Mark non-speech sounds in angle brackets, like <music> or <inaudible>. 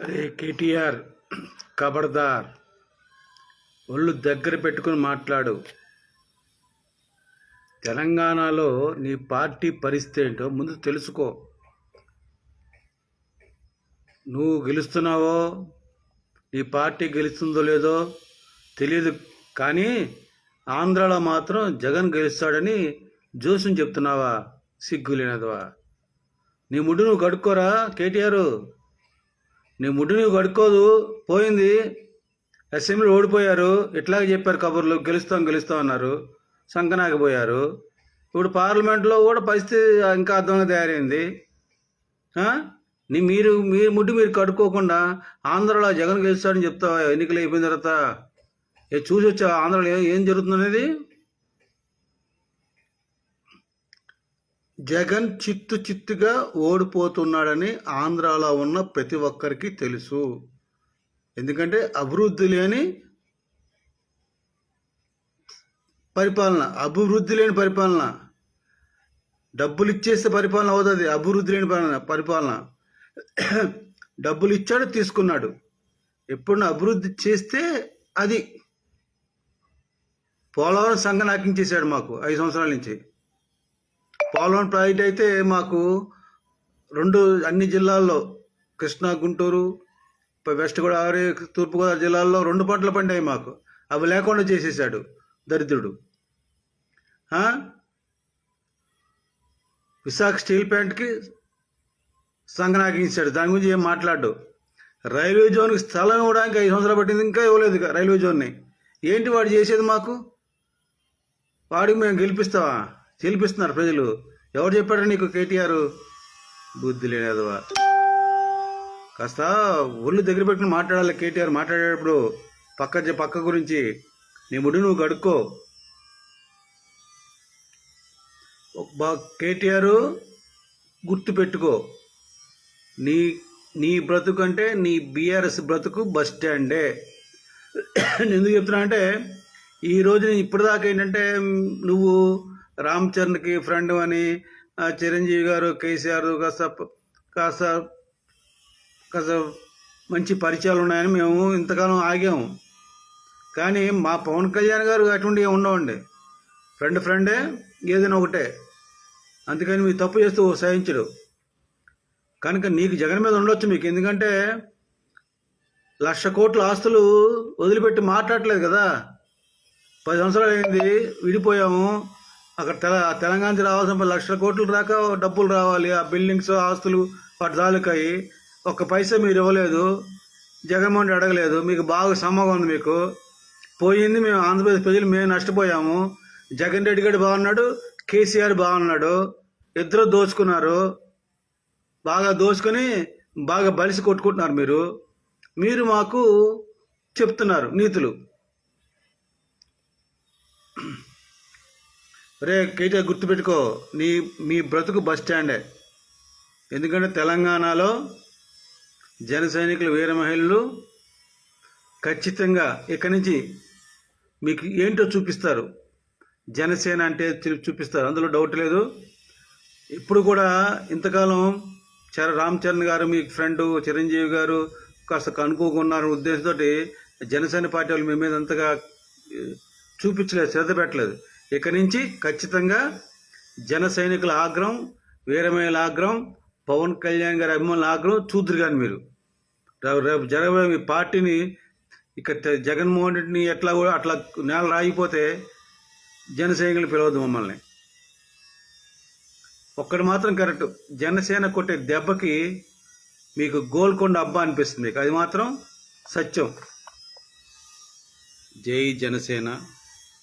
అరే కేటీఆర్ ఖబర్దార్ ఒళ్ళు దగ్గర పెట్టుకుని మాట్లాడు. తెలంగాణలో నీ పార్టీ పరిస్థితి ఏంటో ముందు తెలుసుకో. నువ్వు గెలుస్తున్నావో నీ పార్టీ గెలుస్తుందో లేదో తెలియదు కానీ ఆంధ్రాలో మాత్రం జగన్ గెలుస్తాడని జోస్యం చెప్తున్నావా? సిగ్గులేనదవా నీ ముడ్డు నువ్వు కడుక్కోరా కేటీఆర్? నీ ముడ్డు నువ్వు కడుక్కోదు. పోయింది. అసెంబ్లీ ఓడిపోయారు. ఇట్లాగే చెప్పారు కబుర్లు. గెలుస్తాం గెలుస్తాం అన్నారు. సంకనాకపోయారు ఇప్పుడు పార్లమెంట్లో కూడా పరిస్థితి ఇంకా అర్థంగా తయారైంది. నీ మీరు మీరు ముడ్డు మీరు కడుక్కోకుండా ఆంధ్రలో జగన్ గెలుస్తాడని చెప్తావా? ఎన్నికలు అయిపోయిన తర్వాత? ఏ చూసి వచ్చావా? ఆంధ్రలో ఏం జరుగుతుంది అనేది జగన్ చిత్తు చిత్తుగా ఓడిపోతున్నాడని ఆంధ్రాలో ఉన్న ప్రతి ఒక్కరికి తెలుసు. ఎందుకంటే అభివృద్ధి లేని పరిపాలన అభివృద్ధి లేని పరిపాలన. డబ్బులు ఇచ్చేస్తే పరిపాలన అవుతుంది అభివృద్ధి లేని పాలన పరిపాలన. డబ్బులు ఇచ్చాడు తీసుకున్నాడు. ఎప్పుడన్నా అభివృద్ధి చేస్తే అది పోలవరం సంఘ నాకించేశాడు మాకు ఐదు సంవత్సరాల నుంచి. పోలవరం ప్రాజెక్ట్ అయితే మాకు రెండు అన్ని జిల్లాల్లో కృష్ణా గుంటూరు వెస్ట్ గోదావరి తూర్పుగోదావరి జిల్లాల్లో రెండు పంటలు పండాయి మాకు. అవి లేకుండా చేసేసాడు దరిద్రుడు. విశాఖ స్టీల్ ప్లాంట్కి సంగనాగించాడు దాని గురించి ఏం మాట్లాడు రైల్వే జోన్కి స్థలం ఇవ్వడానికి ఐదు సంవత్సరాలు పట్టింది ఇంకా ఇవ్వలేదు రైల్వే జోన్ని. ఏంటి వాడు చేసేది మాకు? వాడికి మేము గెలిపిస్తావా? గెలిపిస్తున్నారు ప్రజలు. ఎవరు చెప్పారు నీకు కేటీఆర్? బుద్ధి లేనిదవా కాస్త ఒళ్ళు దగ్గర పెట్టుకుని మాట్లాడాలి కేటీఆర్ మాట్లాడేటప్పుడు. పక్క పక్క గురించి. నీ ముడి నువ్వు గడుక్కో బా కేటీఆర్ గుర్తు పెట్టుకో. నీ నీ బ్రతుకు అంటే నీ బీఆర్ఎస్ బ్రతుకు బస్ స్టాండే. నేను <coughs> ఎందుకు చెప్తున్నా అంటే ఈ రోజు నేను ఇప్పటిదాకా ఏంటంటే నువ్వు రామ్ చరణ్కి ఫ్రెండ్ అని చిరంజీవి గారు కేసీఆర్ కాస్త కాస్త కాస్త మంచి పరిచయాలు ఉన్నాయని మేము ఇంతకాలం ఆగాము కానీ మా పవన్ కళ్యాణ్ గారు అటువంటివి ఉండవండి. ఫ్రెండ్ ఫ్రెండే ఏదైనా ఒకటే. అందుకని మీరు తప్పు చేస్తూ సహించడు కనుక నీకు జగన్ మీద ఉండొచ్చు మీకు. ఎందుకంటే లక్ష కోట్ల ఆస్తులు వదిలిపెట్టి మాట్లాడట్లేదు కదా. పది సంవత్సరాలు అయింది విడిపోయాము. అక్కడ తెల తెలంగాణ నుంచి రావాల్సిన లక్షల కోట్లు రాక డబ్బులు రావాలి. ఆ బిల్డింగ్స్ ఆస్తులు వాటి తాలూకాయి. ఒక్క పైసా మీరు ఇవ్వలేదు. జగన్మోహన్ రెడ్డి అడగలేదు. మీకు బాగా సమ్మగా ఉంది మీకు. పోయింది మేము ఆంధ్రప్రదేశ్ ప్రజలు మేము నష్టపోయాము. జగన్ రెడ్డి గారు బాగున్నాడు కేసీఆర్ బాగున్నాడు. ఇద్దరు దోచుకున్నారు. బాగా దోచుకొని బాగా బలిసి కొట్టుకుంటున్నారు మీరు. మీరు మాకు చెప్తున్నారు నీతులు. రే కేటీఆర్ గుర్తుపెట్టుకో. నీ మీ బ్రతుకు బస్ స్టాండే. ఎందుకంటే తెలంగాణలో జన సైనికులు వీర మహిళలు ఖచ్చితంగా ఇక్కడి నుంచి మీకు ఏంటో చూపిస్తారు. జనసేన అంటే చూ- చూపిస్తారు. అందులో డౌట్ లేదు. ఇప్పుడు కూడా ఇంతకాలం చర రామ్ చరణ్ గారు మీ ఫ్రెండ్ చిరంజీవి గారు కాస్త కనుక్కోకున్నారు ఉద్దేశంతో జనసేన పార్టీ వాళ్ళు మీ మీద అంతగా చూపించలేదు శ్రద్ధ పెట్టలేదు. ఇక నుంచి ఖచ్చితంగా జన సైనికుల ఆగ్రహం వీరమేల ఆగ్రహం పవన్ కళ్యాణ్ గారి అభిమానుల ఆగ్రహం చూద్దరు కానీ మీరు. రేపు జరగబోయే మీ పార్టీని ఇక జగన్మోహన్ రెడ్డిని ఎట్లా కూడా అట్లా నేల రాగిపోతే జన సైనికులు పిలవద్దు మమ్మల్ని. ఒక్కటి మాత్రం కరెక్ట్. జనసేన కొట్టే దెబ్బకి మీకు గోల్కొండ అబ్బా అనిపిస్తుంది. అది మాత్రం సత్యం. జై జనసేన.